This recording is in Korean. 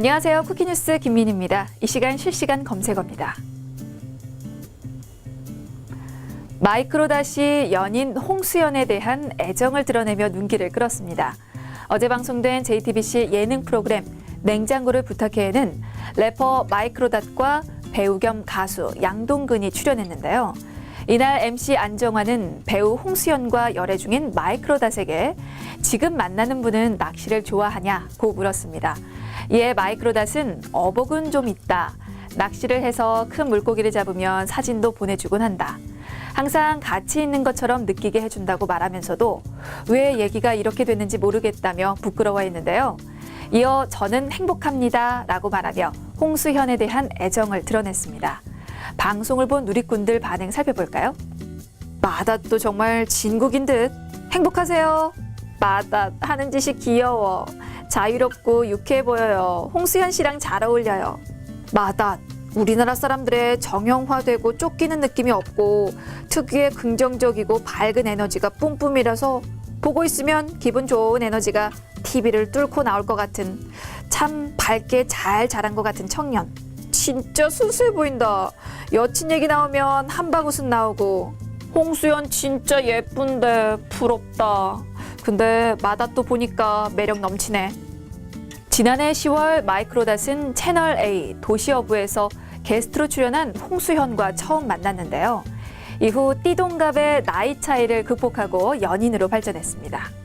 안녕하세요. 쿠키뉴스 김민입니다. 이 시간 실시간 검색어입니다. 마이크로다시 연인 홍수연에 대한 애정을 드러내며 눈길을 끌었습니다. 어제 방송된 JTBC 예능 프로그램 냉장고를 부탁해에는 래퍼 마이크로닷과 배우 겸 가수 양동근이 출연했는데요. 이날 MC 안정환은 배우 홍수연과 열애 중인 마이크로닷에게 지금 만나는 분은 낚시를 좋아하냐고 물었습니다. 이에 마이크로닷은 어복은 좀 있다. 낚시를 해서 큰 물고기를 잡으면 사진도 보내주곤 한다. 항상 같이 있는 것처럼 느끼게 해준다고 말하면서도 왜 얘기가 이렇게 됐는지 모르겠다며 부끄러워했는데요. 이어 저는 행복합니다 라고 말하며 홍수현에 대한 애정을 드러냈습니다. 방송을 본 누리꾼들 반응 살펴볼까요? 마닷도 정말 진국인 듯 행복하세요. 마닷 하는 짓이 귀여워. 자유롭고 유쾌해 보여요. 홍수현 씨랑 잘 어울려요. 마닷 우리나라 사람들의 정형화되고 쫓기는 느낌이 없고 특유의 긍정적이고 밝은 에너지가 뿜뿜이라서 보고 있으면 기분 좋은 에너지가 TV를 뚫고 나올 것 같은 참 밝게 잘 자란 것 같은 청년. 진짜 순수해 보인다. 여친 얘기 나오면 한방 웃음 나오고 홍수연 진짜 예쁜데 부럽다. 근데 마다 또 보니까 매력 넘치네. 지난해 10월 마이크로닷은 채널 A 도시어부에서 게스트로 출연한 홍수현과 처음 만났는데요. 이후 띠동갑의 나이 차이를 극복하고 연인으로 발전했습니다.